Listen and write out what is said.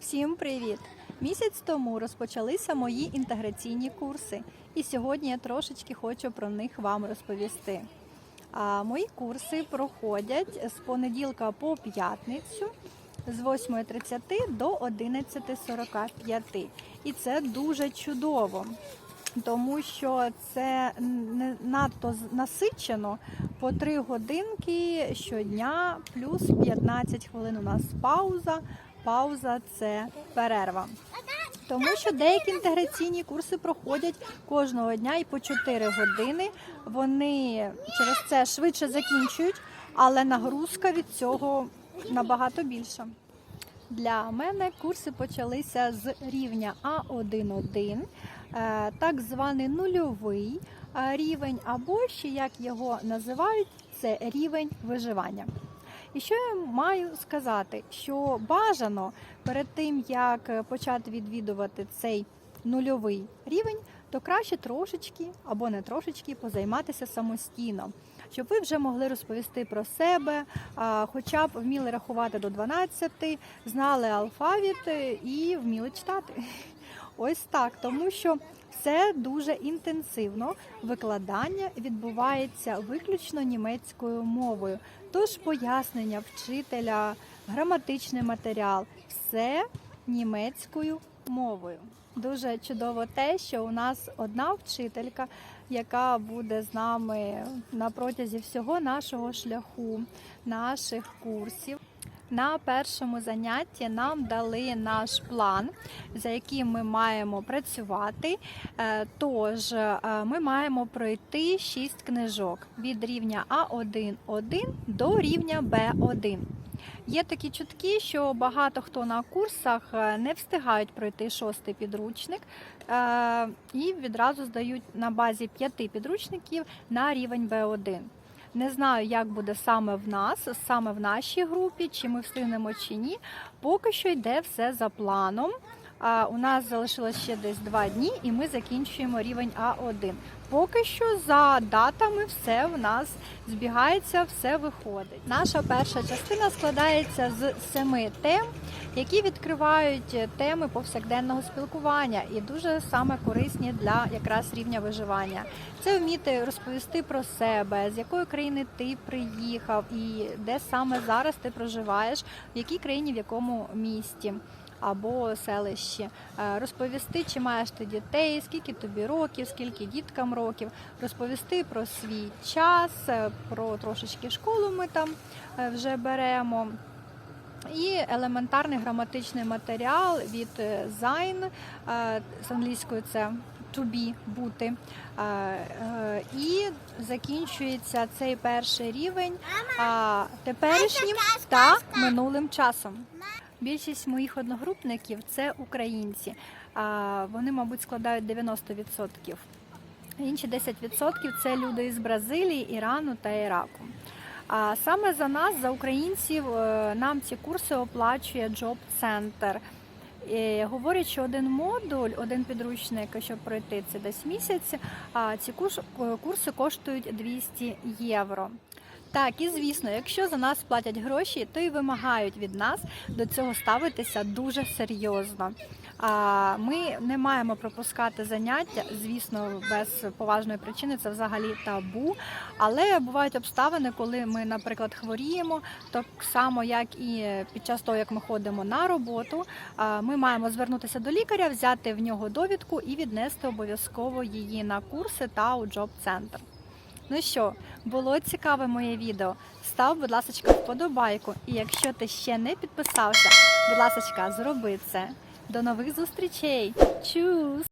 Всім привіт! Місяць тому розпочалися мої інтеграційні курси, і сьогодні я трошечки хочу про них вам розповісти. А мої курси проходять з понеділка по п'ятницю з 8.30 до 11.45. І це дуже чудово, тому що це не надто насичено по 3 годинки щодня, плюс 15 хвилин у нас пауза. Пауза це перерва. Тому що деякі інтеграційні курси проходять кожного дня і по 4 години. Вони через це швидше закінчують, але нагрузка від цього набагато більша. Для мене курси почалися з рівня А1-1, е, так званий нульовий е, рівень, або ще як його називають, це рівень виживання. І що я маю сказати? Що бажано перед тим, як почати відвідувати цей нульовий рівень, то краще трошечки або не трошечки позайматися самостійно, щоб ви вже могли розповісти про себе, хоча б вміли рахувати до 12, знали алфавіт і вміли читати. Ось так, тому що все дуже інтенсивно. Викладання відбувається виключно німецькою мовою. Тож пояснення вчителя, граматичний матеріал все німецькою мовою. Дуже чудово те, що у нас одна вчителька, яка буде з нами на протязі всього нашого шляху, наших курсів. На першому занятті нам дали наш план, за яким ми маємо працювати. Е, Тож е, ми маємо пройти 6 книжок від рівня А1-1 до рівня Б1. Є такі чутки, що багато хто на курсах е, не встигають пройти шостий підручник і відразу здають на базі п'яти підручників на рівень Б1. Не знаю, як буде саме в нас, саме в нашій групі, чи ми встигнемо чи ні. Поки що йде все за планом. А у нас залишилось ще десь два дні, і ми закінчуємо рівень А1. Поки що за датами все в нас збігається, все виходить. Наша перша частина складається з семи тем, які відкривають теми повсякденного спілкування і дуже саме корисні для якраз рівня виживання. Це вміти розповісти про себе, з якої країни ти приїхав, і де саме зараз ти проживаєш, в якій країні, в якому місті. Або селищі, Е, розповісти, чи маєш ти дітей, скільки тобі років, скільки діткам років, розповісти про свій час, е, про трошечки школу ми там е, вже беремо. І елементарний граматичний матеріал від е, з англійською це to be, бути. І закінчується цей перший рівень теперішнім та минулим часом. Більшість моїх одногрупників це українці. Вони, мабуть, складають 90%. Інші 10% це люди із Бразилії, Ірану та Іраку. А саме за нас, за українців, е, нам ці курси оплачує Center. І говорять, що один модуль, один підручник, щоб пройти це десь місяць, а ці курси коштують 200 євро. Так, і звісно, якщо за нас платять гроші, то і вимагають від нас до цього ставитися дуже серйозно. А ми не маємо пропускати заняття, звісно, без поважної причини це взагалі табу. Але бувають обставини, коли ми, наприклад, хворіємо, так само як і під час того, як ми ходимо на роботу, ми маємо звернутися до лікаря, взяти в нього довідку і віднести обов'язково її на курси та у джоб центр. Ну що, було цікаве моє відео? Став, будь ласка, вподобайку. І якщо ти ще не підписався, будь ласка, зроби це. До нових зустрічей! Чус!